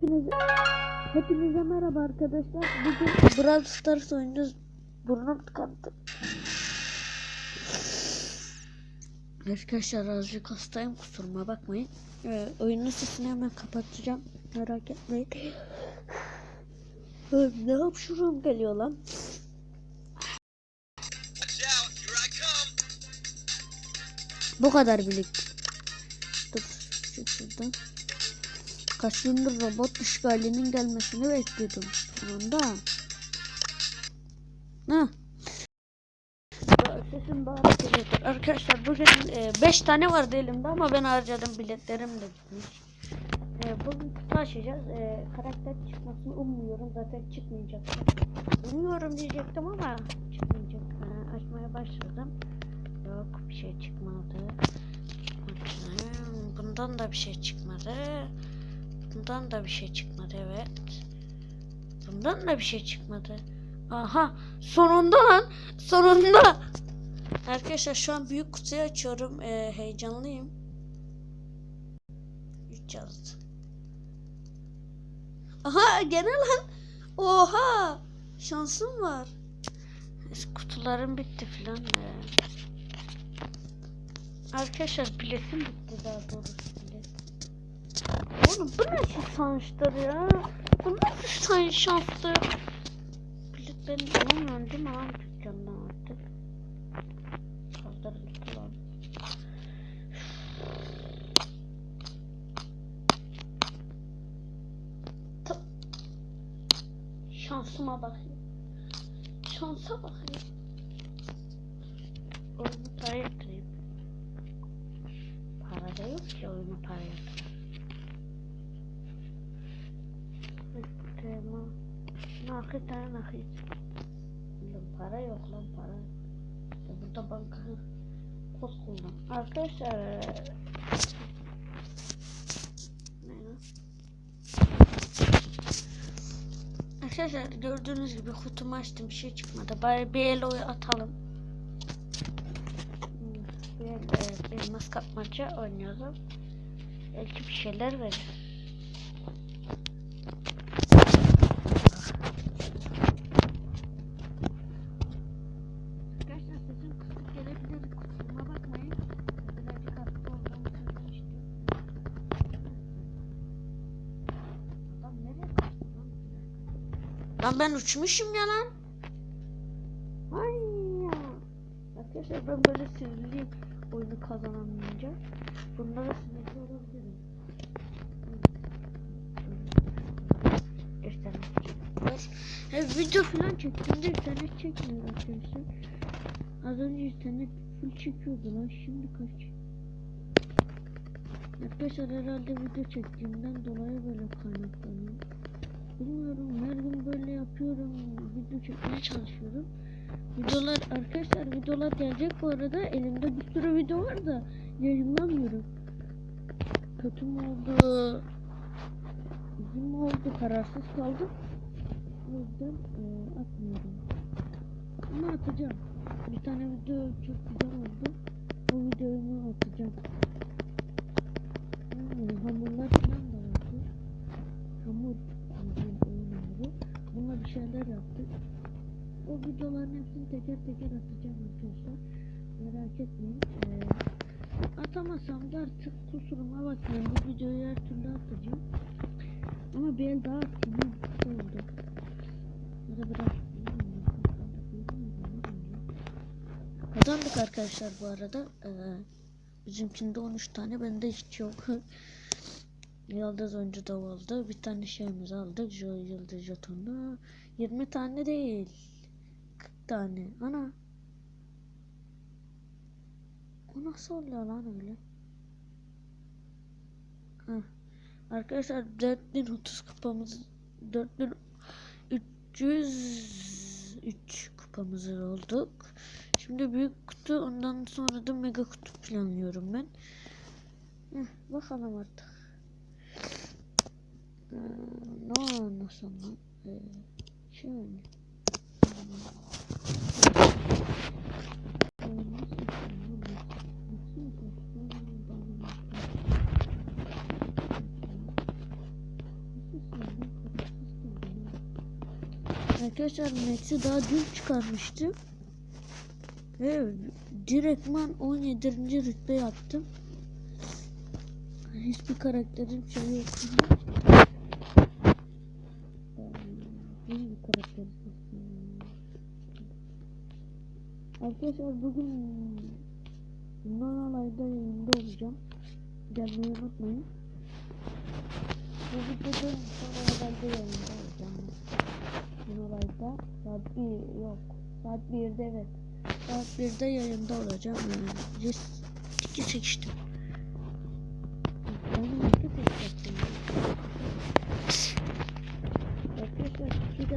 Hepinize, hepinize merhaba arkadaşlar. Bugün Brawl Stars oynuyoruz. Burnum tıkandı. Arkadaşlar azıcık hastayım kusuruma bakmayın. Ee, oyunun sesini hemen kapatacağım. Merak etmeyin. Ee, ne hapşurum geliyor lan. Bu kadar birlikte. Dur çık şuradan. Kaç gündür robot işgalinin gelmesini bekliyordum. Sonunda. Ha. Sesim bağırıp geliyordur. Arkadaşlar bugün 5 tane vardı elimde ama ben harcadım biletlerim de gitmiş. E, bugün kutu. E, karakter çıkmasını ummuyorum. Zaten çıkmayacak. Umuyorum diyecektim ama çıkmayacak. E, açmaya başladım. Yok bir şey çıkmadı. Bundan da bir şey çıkmadı. Bundan da bir şey çıkmadı evet. Bundan da bir şey çıkmadı. Aha sonunda lan sonunda. Arkadaşlar şu an büyük kutuyu açıyorum. Ee, heyecanlıyım. 3 yazdı. Aha gene lan. Oha şansım var. Kutularım bitti filan. Arkadaşlar biletim bitti daha doğrusu. Oğlum bu nasıl şanslar ya? Bu nasıl şans şanstır? Bilet ben alamıyorum değil mi lan dükkandan artık? Kaldırıldı lan. Tı- Şansıma bakayım. Şansa bakayım. Oyunu para yatırayım. Para da yok ki oyuna para yatırayım. 40 tane nakit. Lan para yok lan para. Ya burada banka kod kullan. Arkadaşlar Arkadaşlar gördüğünüz gibi kutumu açtım bir şey çıkmadı. Bari bir eloyu atalım. Bir, bir maskap maçı oynuyorum. Belki bir şeyler verir. Lan ben uçmuşum ya lan. Ay ya. Arkadaşlar ben böyle sinirliyim oyunu kazanamayınca. Bunlara sinirli olabilirim. İçin. He, video falan çektiğimde internet çekmiyor arkadaşlar. Az önce internet full çekiyordu lan şimdi kaç? Arkadaşlar herhalde video çektiğimden dolayı böyle kaynaklanıyor. Bilmiyorum her gün böyle yapıyorum. Video çekmeye çalışıyorum. Videolar arkadaşlar videolar gelecek bu arada. Elimde bir sürü video var da yayınlamıyorum. Kötü mü oldu? Üzüm oldu? Kararsız kaldım. O yüzden e, atmıyorum. Ama atacağım. Bir tane video çok güzel oldu. O videoyu atacağım. Yani hamurlar falan şeyler yaptık. O videoların hepsini teker teker atacağım arkadaşlar. Merak etmeyin. Ee, atamasam da artık kusuruma bakmayın. Bu videoyu her türlü atacağım. Ama bir el daha atayım. Güzel oldu. Ya da biraz Kazandık arkadaşlar bu arada. Ee, bizimkinde 13 tane bende hiç yok. Yıldız oyuncu da oldu. Bir tane şeyimiz aldık. Jo yıldız jetonu. 20 tane değil. 40 tane. Ana. O nasıl oluyor lan öyle? Heh. Arkadaşlar 4030 kupamız 4303 kupamızı olduk. Şimdi büyük kutu ondan sonra da mega kutu planlıyorum ben. Heh, bakalım artık. Ee, ne anlasam lan? Ee, şöyle. Arkadaşlar Max'i daha dün çıkarmıştım. Ve direktman 17. rütbe yaptım. Hiçbir karakterin şeyi yok. Arkadaşlar bugün Nonalay'da yayında olacağım. Gelmeyi unutmayın. Bu videoda Nonalay'da yayında olacağım. Nonalay'da saat 1 yok. Saat 1'de evet. Saat 1'de yayında olacağım yani. Res tiki seçtim. Ben hareket edecektim. Arkadaşlar tiki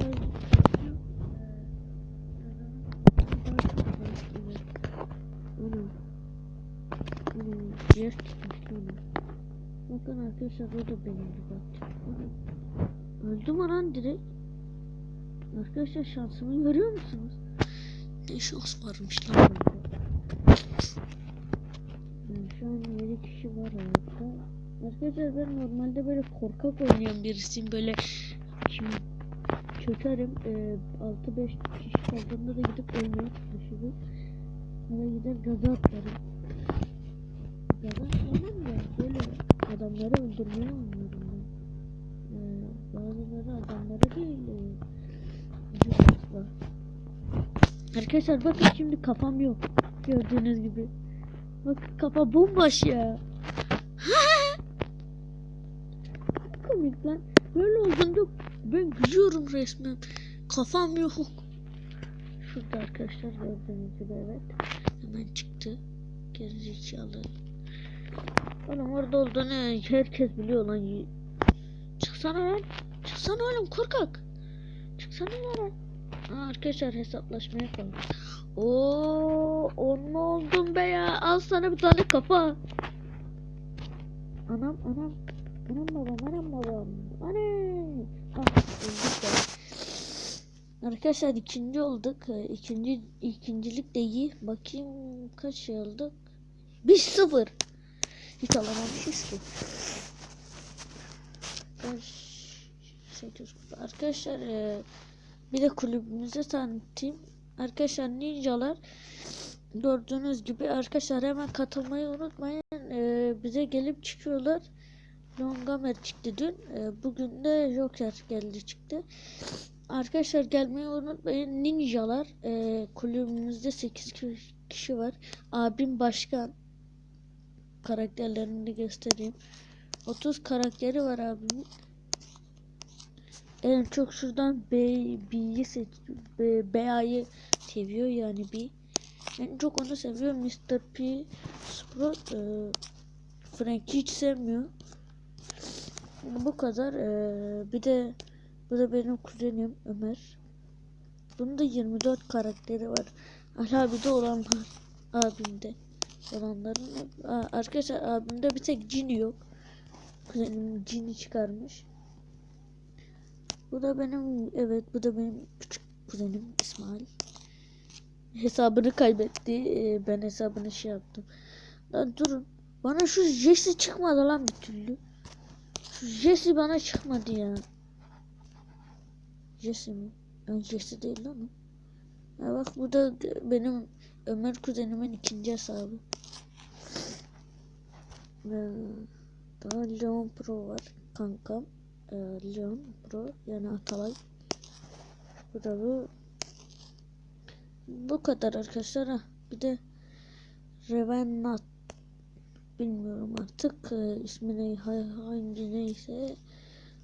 Bakın arkadaşlar o da benim gibi. Ana. Öldü mü lan direkt? Arkadaşlar şansımı görüyor musunuz? Ne şans varmış lan. Yani şu an 7 kişi var hayatta. Arkadaşlar ben normalde böyle korkak oynayan birisiyim böyle şimdi çökerim e, 6-5 kişi kaldığında da gidip ölmeye çalışırım. Ya da gider gaza atlarım. Gaza adamları öldürmeye oynuyorum ben. E, bazıları adamları değil e. Arkadaşlar bakın şimdi kafam yok. Gördüğünüz gibi. Bak kafa bomboş ya. Komik lan. Böyle olduğunda ben gülüyorum resmen. Kafam yok. Şurada arkadaşlar gördüğünüz gibi evet. Hemen çıktı. Gerizekalı. Oğlum orada olduğunu herkes biliyor lan. Çıksana lan. Çıksana oğlum korkak. Çıksana lan. Arkadaşlar hesaplaşmaya kaldı. Oo, on oldum be ya? Al sana bir tane kafa. Anam anam. Anam babam anam babam. Anam. Ah. Arkadaşlar ikinci olduk. Ee, İkinci ikincilik de iyi. Bakayım kaç aldık. 1-0. Hiç alamamışız ki. 800 kupa. Arkadaşlar e, bir de kulübümüze tanıtayım. Arkadaşlar ninjalar gördüğünüz gibi arkadaşlar hemen katılmayı unutmayın. Ee, bize gelip çıkıyorlar. Longamer çıktı dün. Ee, bugün de Joker geldi çıktı. Arkadaşlar gelmeyi unutmayın. Ninjalar kulübümüzde 8 kişi var. Abim başkan. Karakterlerini göstereyim. 30 karakteri var abimin. En çok şuradan B, B'yi seç, B, B'yi seviyor yani B. En çok onu seviyor. Mr. P, Sprout, e, Frank'i hiç sevmiyor. Bu kadar. E, bir de bu da benim kuzenim Ömer. Bunun da 24 karakteri var. Ali abi de olanlar. Abimde olanların. Aa, arkadaşlar abimde bir tek cin yok. Kuzenim cini çıkarmış. Bu da benim evet bu da benim küçük kuzenim İsmail. Hesabını kaybetti. Ee, ben hesabını şey yaptım. Lan durun. Bana şu Jesse çıkmadı lan bir türlü. Şu Jesse bana çıkmadı ya. Jesse mi? Ön Jesse değil lan o. Ya bak bu da benim Ömer kuzenimin ikinci hesabı. Ee, daha Leon Pro var kankam e, Leon Pro yani Atalay. Da bu. Kadar arkadaşlar. Ha. Bir de Revenant bilmiyorum artık e, ismi ne ha- hangi neyse.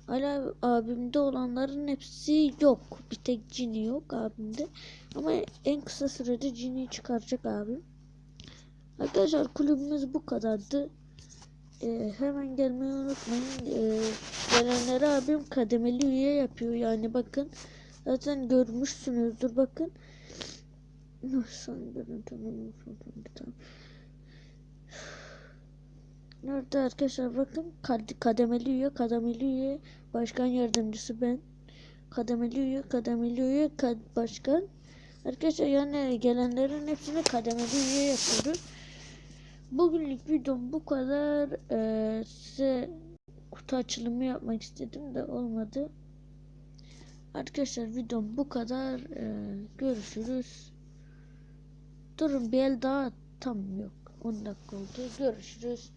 Hala abimde olanların hepsi yok. Bir tek Cini yok abimde. Ama en kısa sürede Cini'yi çıkaracak abim. Arkadaşlar kulübümüz bu kadardı. Ee, hemen gelmeyi unutmayın. Ee, gelenlere abim kademeli üye yapıyor. Yani bakın. Zaten görmüşsünüzdür bakın. Nasıl görüntülerini tamam. Nerede arkadaşlar bakın kad- kademeli üye kademeli üye başkan yardımcısı ben kademeli üye kademeli üye kad- başkan arkadaşlar yani gelenlerin hepsini kademeli üye yapıyoruz bugünlük videom bu kadar Ee, size kutu açılımı yapmak istedim de olmadı Arkadaşlar videom bu kadar. Ee, görüşürüz. Durun bir el daha tam yok. 10 dakika oldu. Görüşürüz.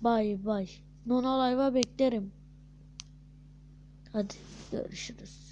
Bay bay. Nono Live'a beklerim. Hadi görüşürüz.